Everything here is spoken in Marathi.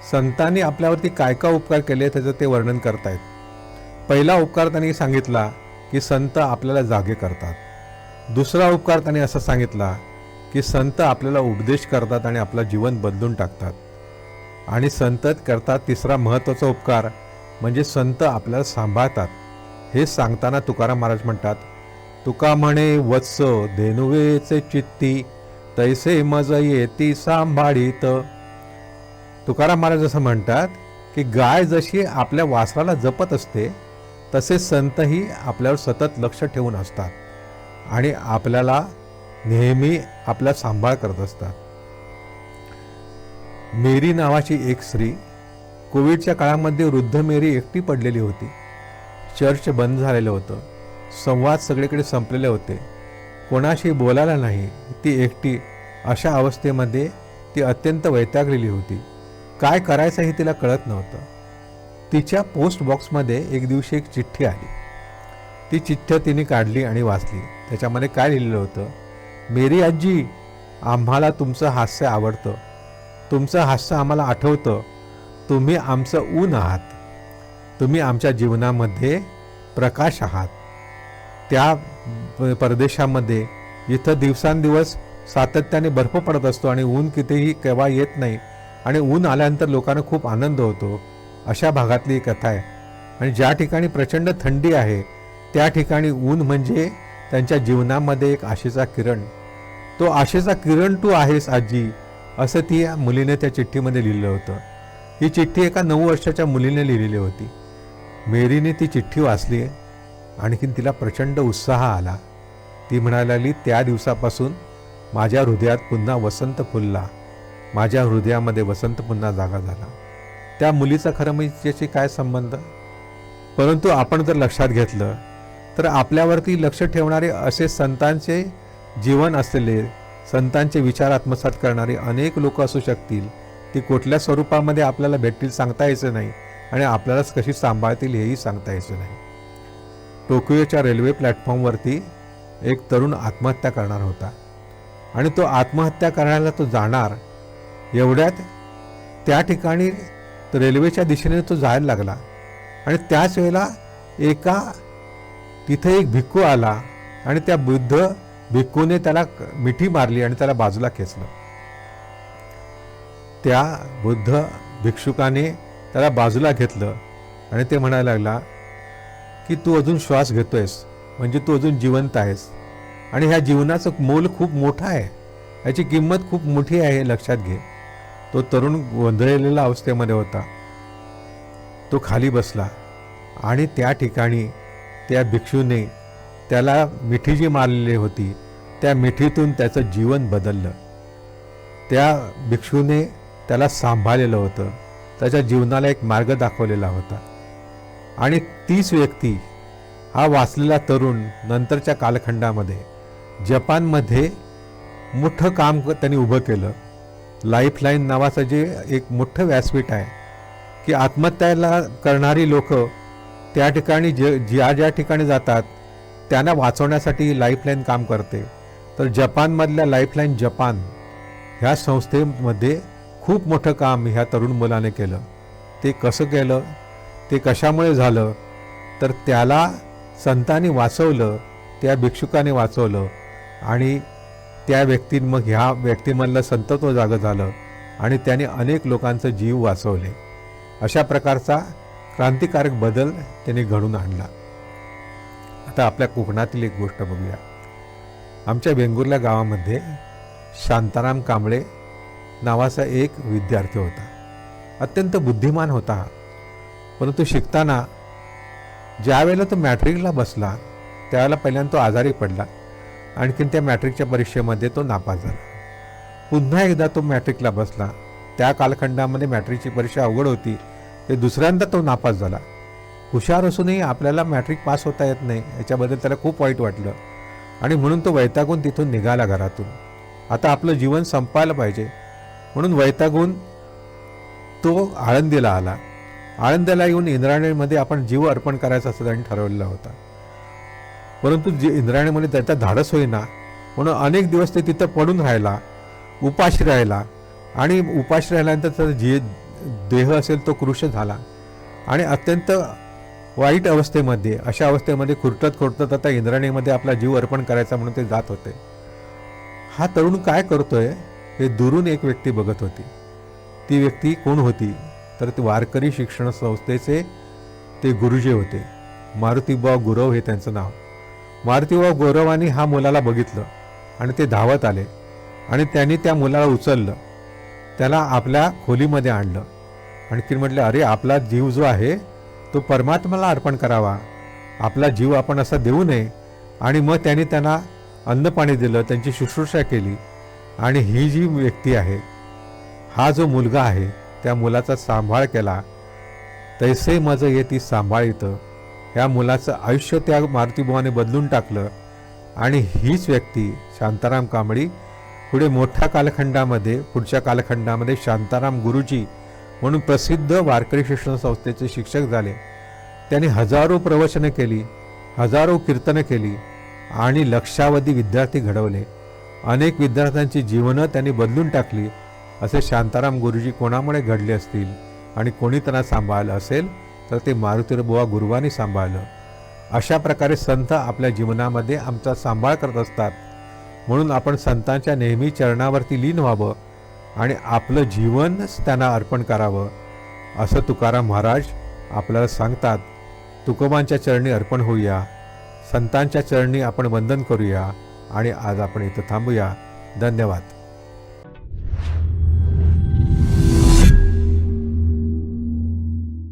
संतांनी आपल्यावरती काय काय उपकार केले त्याचं ते वर्णन करतायत. पहिला उपकार त्यांनी सांगितला की संत आपल्याला जागे करतात. दुसरा उपकार त्यांनी असं सांगितला की संत आपल्याला उपदेश करतात आणि आपलं जीवन बदलून टाकतात. आणि संत करतात तिसरा महत्त्वाचा उपकार म्हणजे संत आपल्याला सांभाळतात. हे सांगताना तुकाराम महाराज म्हणतात तुका म्हणे वत्स धेनुवेचे चित्ती तैसे मज येती सांभाळीत तुकाराम महाराज असं म्हणतात की गाय जशी आपल्या वासराला जपत असते तसे संतही आपल्यावर सतत लक्ष ठेवून असतात आणि आपल्याला नेहमी आपला सांभाळ करत असतात. मेरी नावाची एक स्त्री कोविडच्या काळामध्ये वृद्ध मेरी एकटी पडलेली होती. चर्च बंद झालेलं होतं. संवाद सगळीकडे संपलेले होते. कोणाशी बोलायला नाही ती एकटी अशा अवस्थेमध्ये ती अत्यंत वैतागलेली होती. काय करायचं हे तिला कळत नव्हतं. तिच्या पोस्ट बॉक्समध्ये एक दिवशी एक चिठ्ठी आली. ती चिठ्ठी तिने काढली आणि वाचली. त्याच्यामध्ये काय लिहिलेलं होतं? मेरी आजी आम्हाला तुमचं हास्य आवडतं. तुमचं हास्य आम्हाला आठवतं. तुम्ही आमचं ऊन आहात. तुम्ही आमच्या जीवनामध्ये प्रकाश आहात. त्या प- परदेशामध्ये इथं दिवसांदिवस सातत्याने बर्फ पडत असतो आणि ऊन कितीही केव्हा येत नाही आणि ऊन आल्यानंतर लोकांना खूप आनंद होतो. अशा भागातली ही कथा आहे. आणि ज्या ठिकाणी प्रचंड थंडी आहे त्या ठिकाणी ऊन म्हणजे त्यांच्या जीवनामध्ये एक आशेचा किरण. तो आशेचा किरण तू आहेस आजी असं ती या मुलीने त्या चिठ्ठीमध्ये लिहिलं होतं. ही चिठ्ठी एका नऊ वर्षाच्या मुलीने लिहिलेली होती. मेरीने ती चिठ्ठी वाचली आणखीन तिला प्रचंड उत्साह आला. ती म्हणायला त्या दिवसापासून माझ्या हृदयात पुन्हा वसंत फुलला. माझ्या हृदयामध्ये वसंत पुन्हा जागा झाला. त्या मुलीचा खरं म्हणजे काय संबंध? परंतु आपण जर लक्षात घेतलं तर आपल्यावरती लक्ष ठेवणारे असे संतांचे जीवन असलेले संतांचे विचार आत्मसात करणारे अनेक लोक असू शकतील. ती कुठल्या स्वरूपामध्ये आपल्याला भेटतील सांगता यायचं नाही आणि आपल्यालाच कशी सांभाळतील हेही सांगता यायचं नाही. टोकियोच्या रेल्वे प्लॅटफॉर्मवरती एक तरुण आत्महत्या करणार होता. आणि तो आत्महत्या करण्याला तो जाणार एवढ्यात त्या ठिकाणी रेल्वेच्या दिशेने तो जायला लागला. आणि त्याच वेळेला एका तिथे एक भिक्खू आला आणि त्या बुद्ध भिक्खूने त्याला मिठी मारली आणि त्याला बाजूला खेचलं. त्या बुद्ध भिक्षुकाने त्याला बाजूला घेतलं आणि ते म्हणायला लागला की तू अजून श्वास घेतोयस म्हणजे तू अजून जिवंत आहेस. आणि ह्या जीवनाचं मोल खूप मोठं आहे. याची किंमत खूप मोठी आहे लक्षात घे. तो तरुण गोंधळलेल्या अवस्थेमध्ये होता. तो खाली बसला आणि त्या ठिकाणी त्या भिक्षूने त्याला मिठी जी मारलेली होती. त्या मिठीतून त्याचं जीवन बदललं. त्या भिक्षूने त्याला सांभाळलेलं होतं. त्याच्या जीवनाला एक मार्ग दाखवलेला होता. आणि तीच व्यक्ती हा वाचलेला तरुण नंतरच्या कालखंडामध्ये जपानमध्ये मोठं काम त्यांनी उभं केलं. लाईफलाईन नावाचं जे एक मोठं व्यासपीठ आहे की आत्महत्याला करणारी लोक त्या ठिकाणी जे ज्या ज्या ठिकाणी जातात त्यांना वाचवण्यासाठी लाईफलाईन काम करते. तर जपानमधल्या लाईफलाईन जपान ह्या संस्थेमध्ये खूप मोठं काम ह्या तरुण मुलाने केलं. ते कसं केलं ते कशामुळे झालं तर त्याला संतांनी वाचवलं त्या भिक्षुकाने वाचवलं आणि त्या व्यक्तीं मग ह्या व्यक्तिमनला संतत्व जागं झालं आणि त्याने अनेक लोकांचं जीव वाचवले. अशा प्रकारचा क्रांतिकारक बदल त्यांनी घडून आणला. आता आपल्या कोकणातील एक गोष्ट बघूया. आमच्या वेंगुर्ला गावामध्ये शांताराम कांबळे नावाचा एक विद्यार्थी होता. अत्यंत बुद्धिमान होता. परंतु शिकताना ज्यावेळेला तो मॅट्रिकला बसला त्यावेळेला पहिल्यांदा तो आजारी पडला. आणखीन त्या मॅट्रिकच्या परीक्षेमध्ये तो नापास झाला. पुन्हा एकदा तो मॅट्रिकला बसला. त्या कालखंडामध्ये मॅट्रिकची परीक्षा अवघड होती. ते दुसऱ्यांदा तो नापास झाला. हुशार असूनही आपल्याला मॅट्रिक पास होता येत नाही याच्याबद्दल त्याला खूप वाईट वाटलं. आणि म्हणून तो वैतागून तिथून निघाला घरातून. आता आपलं जीवन संपायला पाहिजे. म्हणून वैतागून तो आळंदीला आला. आळंदीला येऊन इंद्रायणीमध्ये आपण जीव अर्पण करायचा असं त्यांनी ठरवलेला होता. परंतु जे इंद्रायणीमध्ये त्याचा धाडस होईना. म्हणून अनेक दिवस ते तिथं पडून राहिला उपाशी राहिला. आणि उपाशी राहिल्यानंतर त्याचा जे देह असेल तो कृश झाला. आणि अत्यंत वाईट अवस्थेमध्ये अशा अवस्थेमध्ये खुरटत खुरटत आता इंद्राणीमध्ये आपला जीव अर्पण करायचा म्हणून ते जात होते. हा तरुण काय करतोय हे दुरून एक व्यक्ती बघत होती. ती व्यक्ती कोण होती? तर ते वारकरी शिक्षण संस्थेचे ते गुरुजी होते. मारुतीबा गुरव हे त्यांचं नाव. मारुती व गौरवानी हा मुलाला बघितलं आणि ते धावत आले आणि त्यांनी त्या मुलाला उचललं. त्याला आपल्या खोलीमध्ये आणलं आणखी म्हटलं अरे आपला जीव जो आहे तो परमात्म्याला अर्पण करावा. आपला जीव आपण असा देऊ नये. आणि मग त्यांनी त्यांना अन्नपाणी दिलं त्यांची शुश्रूषा केली आणि ही जी व्यक्ती आहे हा जो मुलगा आहे त्या मुलाचा सांभाळ केला. तैसे मज येती सांभाळितं. या मुलाचं आयुष्य त्या मारुतीबुवाने बदलून टाकलं आणि हीच व्यक्ती शांताराम कांबळी पुढे मोठ्या कालखंडामध्ये पुढच्या कालखंडामध्ये शांताराम गुरुजी म्हणून प्रसिद्ध वारकरी शिक्षण संस्थेचे शिक्षक झाले. त्यांनी हजारो प्रवचनं केली हजारो कीर्तनं केली आणि लक्षावधी विद्यार्थी घडवले. अनेक विद्यार्थ्यांची जीवनं त्यांनी बदलून टाकली असे शांताराम गुरुजी कोणामुळे घडले असतील आणि कोणी त्यांना सांभाळलं असेल? तर ते मारुतीरबुवा गुरुवानी सांभाळलं. अशा प्रकारे संत आपल्या जीवनामध्ये आमचा सांभाळ करत असतात. म्हणून आपण संतांच्या नेहमी चरणावरती लीन व्हावं आणि आपलं जीवनच त्यांना अर्पण करावं. असं तुकाराम महाराज आपल्याला सांगतात. तुकोबांच्या चरणी अर्पण होऊया. संतांच्या चरणी आपण वंदन करूया आणि आज आपण इथं थांबूया. धन्यवाद.